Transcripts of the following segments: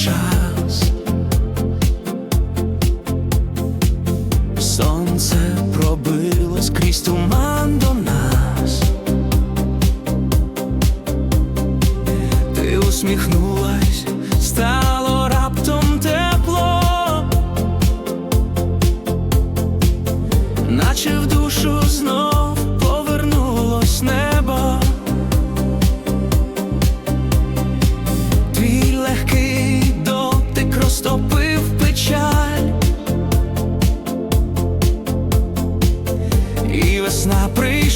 child. Весна прийшла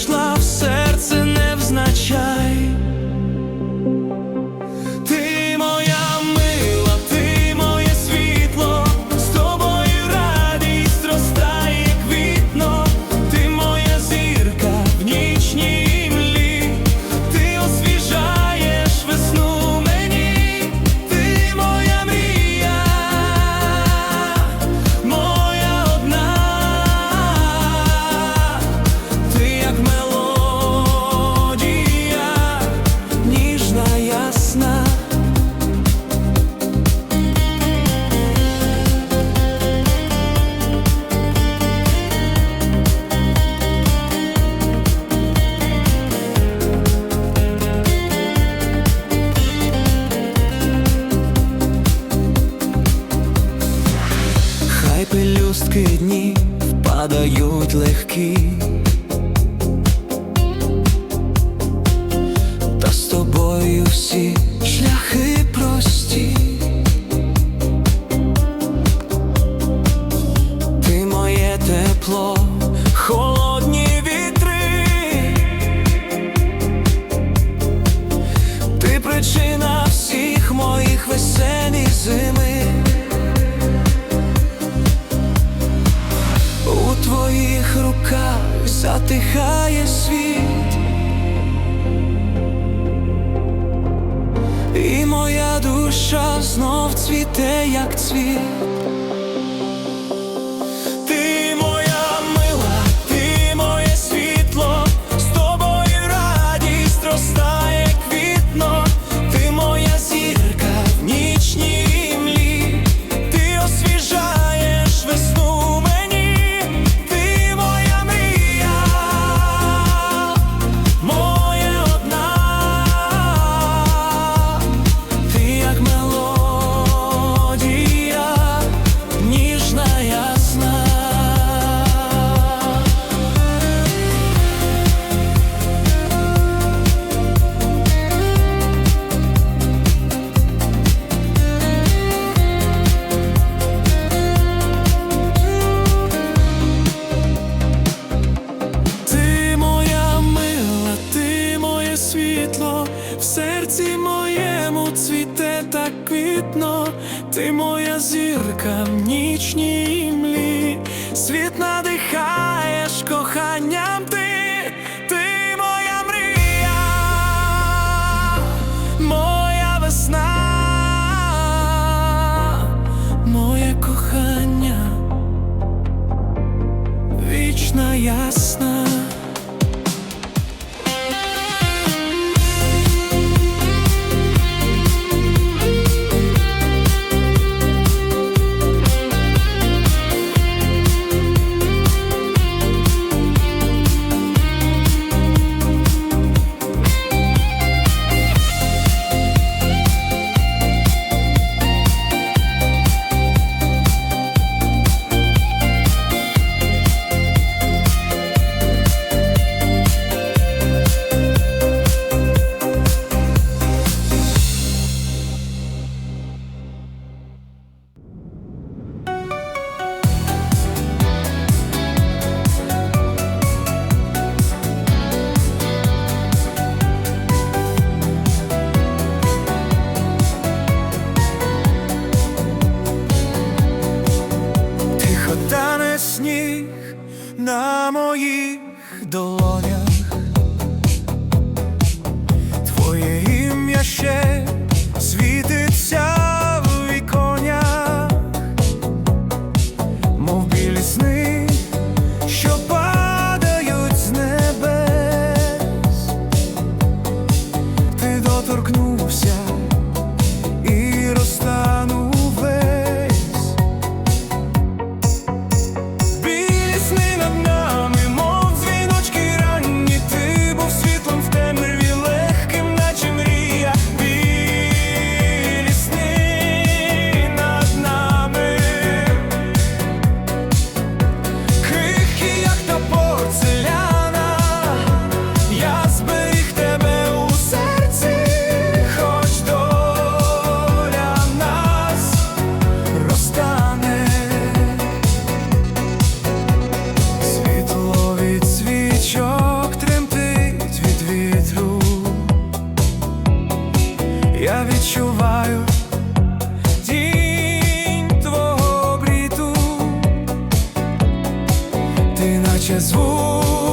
Ooh.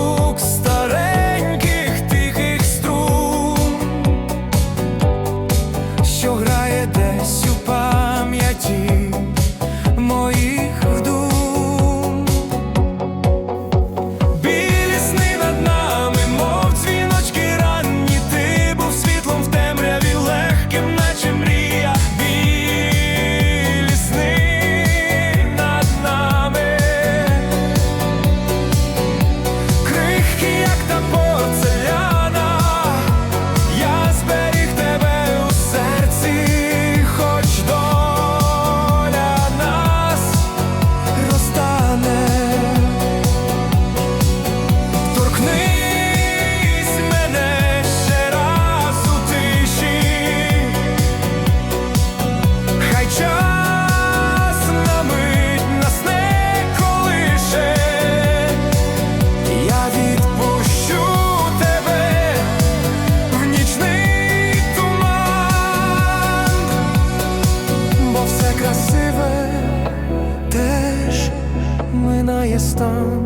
system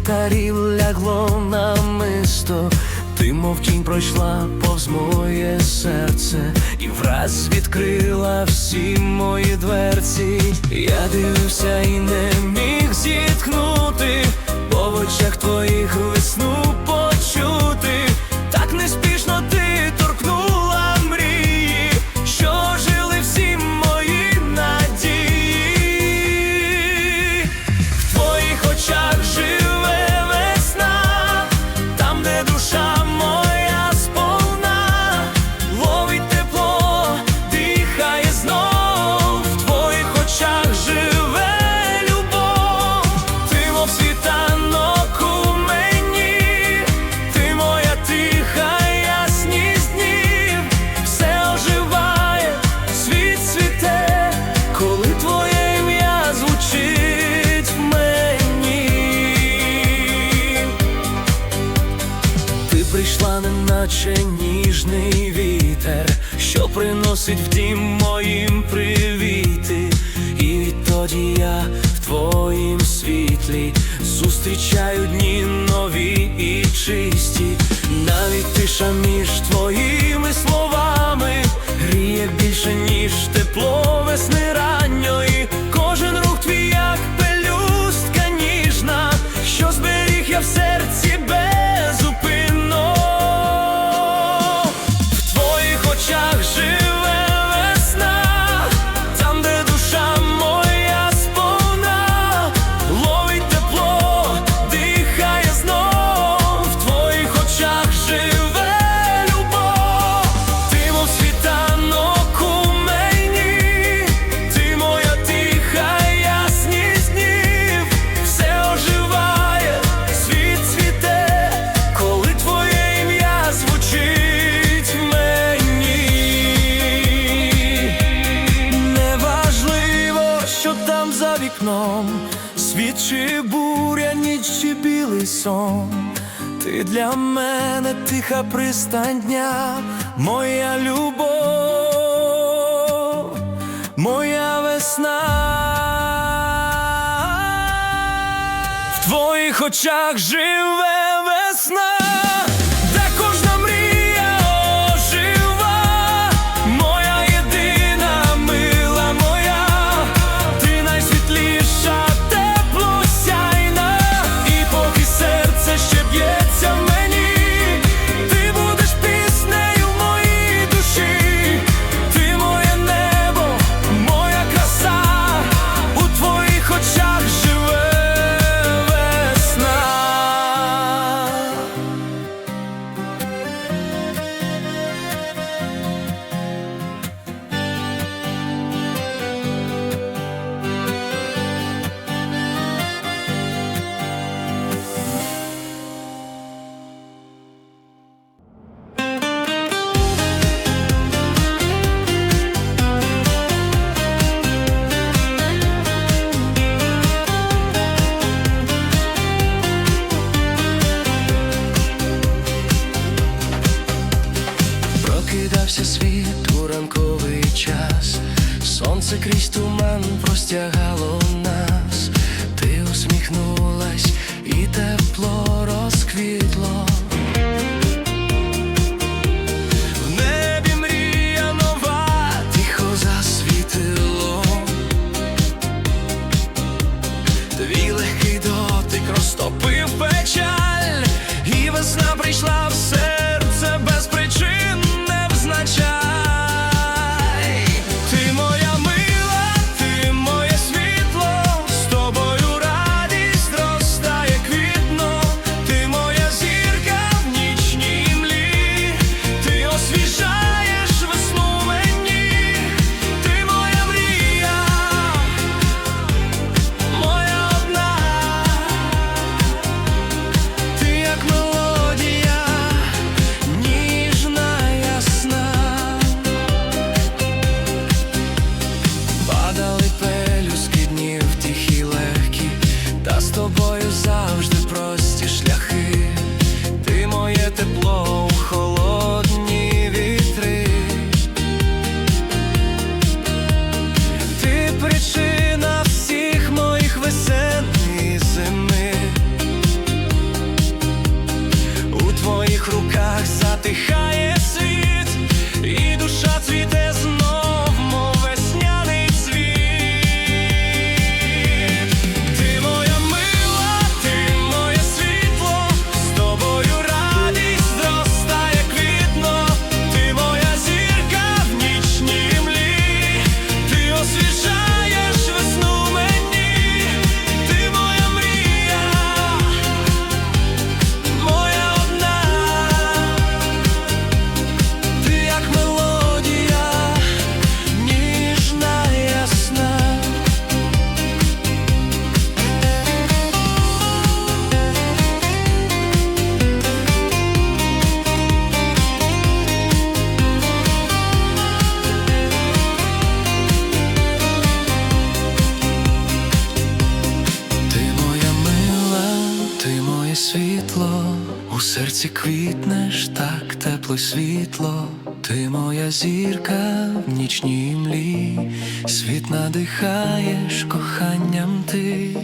ліхтарів лягло на мисто, ти, мов тінь пройшла повз моє серце, і враз відкрила всі мої дверці. Я дивився і не міг зітхнути, по очах твоїх весну. Deixa-me для мене тиха пристань дня, моя любов, моя весна, в твоїх очах живе весна. Сонце крізь туман простягало нас, ти усміхнулась і тепло розквіт. Моє світло, у серці квітнеш так тепло світло. Ти моя зірка в нічній млі, світ надихаєш коханням ти.